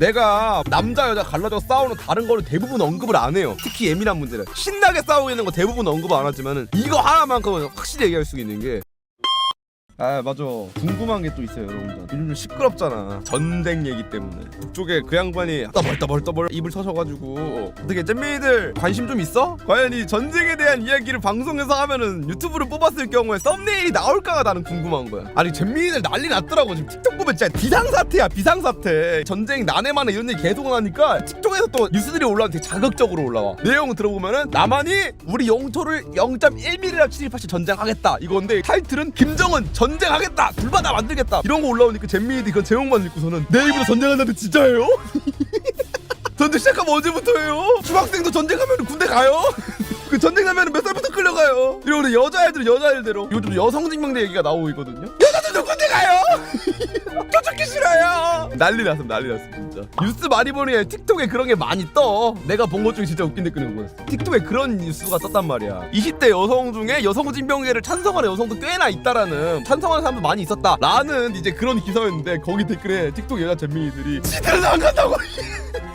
내가 남자 여자 갈라져 싸우는 다른 거는 대부분 언급을 안 해요. 특히 예민한 문제는 신나게 싸우고 있는 거 대부분 언급 안 하지만은 이거 하나만큼은 확실히 얘기할 수 있는 게. 아 맞아. 궁금한 게 또 있어요 여러분들. 요즘 좀 시끄럽잖아. 전쟁 얘기 때문에. 그쪽에 그 양반이 떠벌 떠벌 떠벌 입을 터셔가지고. 어떻게 잼민이들 관심 좀 있어? 과연 이 전쟁에 대한 이야기를 방송에서 하면은 유튜브를 뽑았을 경우에 썸네일이 나올까가 나는 궁금한 거야. 아니 잼민이들 난리 났더라고. 지금 틱톡 보면 진짜 비상사태야 비상사태. 전쟁 난해만해 이런 얘기 계속 하니까 틱톡에서 또 뉴스들이 올라오면 되게 자극적으로 올라와. 내용 들어보면은 나만이 우리 영토를 0.1mm라 침입하시 전쟁하겠다. 이건데 타이틀은 김정은 전 쟁하겠다 불바다 만들겠다 이런 거 올라오니까 잼민이들이 그 제목만 읽고서는 내일부터 전쟁한다는데 진짜예요? 전쟁 시작하면 언제부터예요? 중학생도 전쟁하면 군대 가요? 그 전쟁 나면 몇 살부터 끌려가요? 이러고 여자애들 여자애들대로 요즘 여성증명대 얘기가 나오고 있거든요 여자들도 군대 가요? 저 죽기 싫어요. 난리 났음 난리 났음 진짜. 뉴스 많이 보니 틱톡에 그런 게 많이 떠. 내가 본 것 중에 진짜 웃긴 댓글이 그거였어. 틱톡에 그런 뉴스가 떴단 말이야. 20대 여성 중에 여성증명계를 찬성하는 여성도 꽤나 있다라는 찬성하는 사람도 많이 있었다 라는 이제 그런 기사였는데 거기 댓글에 틱톡 여자 잼민이들이 지들은 안 간다고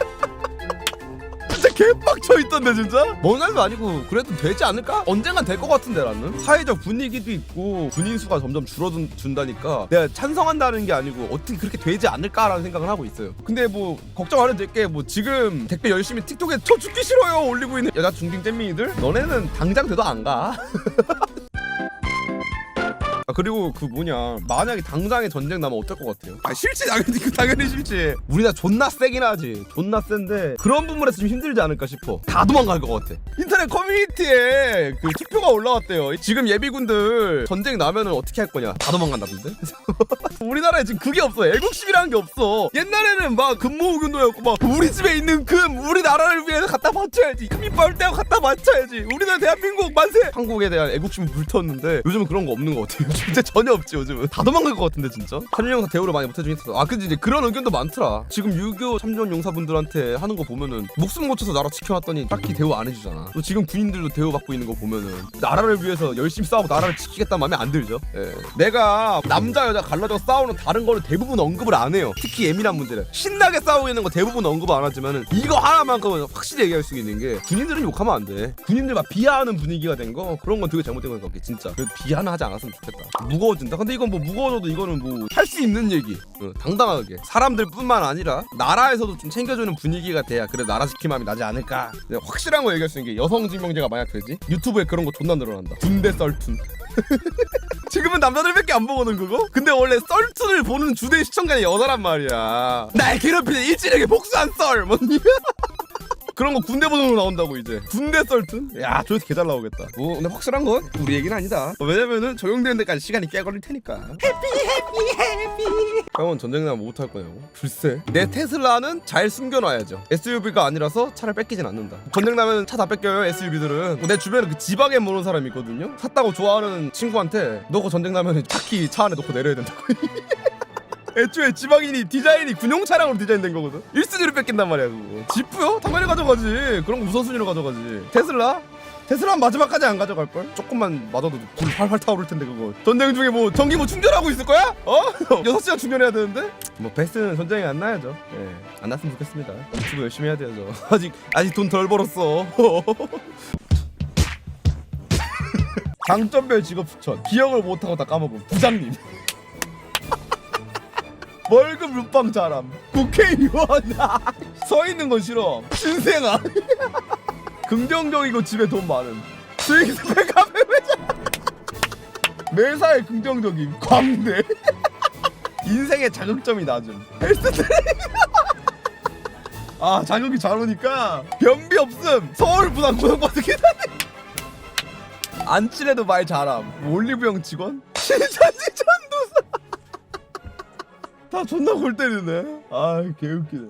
개빡쳐 있던데 진짜? 먼 날도 아니고 그래도 되지 않을까? 언젠간 될 것 같은데 나는. 사회적 분위기도 있고 군인 수가 점점 줄어든다니까 내가 찬성한다는 게 아니고 어떻게 그렇게 되지 않을까라는 생각을 하고 있어요. 근데 뭐 걱정 안 해도 될 게 뭐 지금 댓글 열심히 틱톡에 저 죽기 싫어요 올리고 있는 여자 중딩 잼민이들? 너네는 당장 돼도 안가. 아 그리고 그 뭐냐 만약에 당장에 전쟁 나면 어떨 것 같아요? 아 싫지. 당연히 그 당연히 싫지. 우리나라 존나 세긴 하지. 존나 센데 그런 부분에서 좀 힘들지 않을까 싶어. 다 도망갈 것 같아. 인터넷 커뮤니티에 그 투표가 올라왔대요. 지금 예비군들 전쟁 나면은 어떻게 할 거냐. 다 도망간다던데? 우리나라에 지금 그게 없어. 애국심이라는 게 없어. 옛날에는 막 금모의군도였고 막 우리 집에 있는 금 우리 나라를 위해서 갖다 바쳐야지. 금이 빨대고 갖다 바쳐야지. 우리나라 대한민국 만세! 한국에 대한 애국심이 불탔는데 요즘은 그런 거 없는 것 같아요 진짜 전혀 없지 요즘은. 다 도망갈 것 같은데 진짜? 한일영사 대우를 많이 못해주긴 했어 아 근데 이제 그런 의견도 많더라. 지금 유교 참전 용사분들한테 하는 거 보면은 목숨 고쳐서 나라 지켜놨더니 딱히 대우 안 해주잖아. 또 지금 군인들도 대우 받고 있는 거 보면은 나라를 위해서 열심히 싸우고 나라를 지키겠다는 마음에 안 들죠. 예. 내가 남자 여자 갈라져 싸우는 다른 거는 대부분 언급을 안 해요. 특히 예민한 문제는 신나게 싸우고 있는 거 대부분 언급 안 하지만은 이거 하나만큼은 확실히 얘기할 수 있는 게 군인들은 욕하면 안돼. 군인들 막 비하하는 분위기가 된 거 그런 건 되게 잘못된 것 같아 진짜. 비하는 하지 않았으면 좋겠다 무거워진다. 근데 이건 뭐 무거워져도 이거는 뭐 할 수 있는 얘기. 어, 당당하게. 사람들뿐만 아니라 나라에서도 좀 챙겨주는 분위기가 돼야 그래 나라 마음이 나지 않을까. 근데 확실한 거 얘기할 수 있는 게 여성 증명제가 만약 되지? 유튜브에 그런 거 존나 늘어난다. 군대 썰툰. 지금은 남자들밖에 안 보거든 그거? 근데 원래 썰툰을 보는 주된 시청자는 여자란 말이야. 날 괴롭히는 일진에게 복수한 썰! 뭐니? 그런 거 군대 버전으로 나온다고 이제. 군대 썰툰? 야 저기서 개잘 나오겠다. 뭐 근데 확실한 건 우리 얘기는 아니다. 어, 왜냐면은 적용되는 데까지 시간이 꽤 걸릴 테니까. 형은 전쟁 나면 뭐 못할 거냐고? 글쎄. 내 테슬라는 잘 숨겨놔야죠. SUV가 아니라서 차를 뺏기진 않는다. 전쟁 나면 차 다 뺏겨요 SUV들은. 내 주변에 그 지방에 모는 사람이 있거든요. 샀다고 좋아하는 친구한테 너그 전쟁 나면 차키 차 안에 놓고 내려야 된다고 애초에 지방인이 디자인이 군용 차량으로 디자인된 거거든 1순위로 뺏긴단 말이야 그거 지프요? 당연히 가져가지 거 우선순위로 가져가지 테슬라? 테슬라는 마지막까지 안 가져갈 걸? 조금만 맞아도 불 활활 타오를 텐데 그거 전쟁 중에 뭐 전기 뭐 충전하고 있을 거야? 어? 6시간 충전해야 되는데? 뭐 베스트는 전쟁이 안 나야죠 예, 안 났으면 좋겠습니다 유튜브 열심히 해야 돼야죠 아직 아직 돈 덜 벌었어 장점별 직업 추천 기억을 못하고 다 까먹음 부장님 월급 룻방 자람. 국회의원. 서 있는 건 싫어. 신생아. 긍정적이고 집에 돈 많음 수익 배가 매매자 매사에 긍정적임. 광대. 인생의 자극점이 낮음 헬스 트레이너. 아 자격이 잘 오니까 변비 없음. 서울 부산 고등버스 계산해 안 친해도 말 잘함. 올리브영 직원? 신천지 전도사 다 존나 골 때리네. 아, 개웃기네.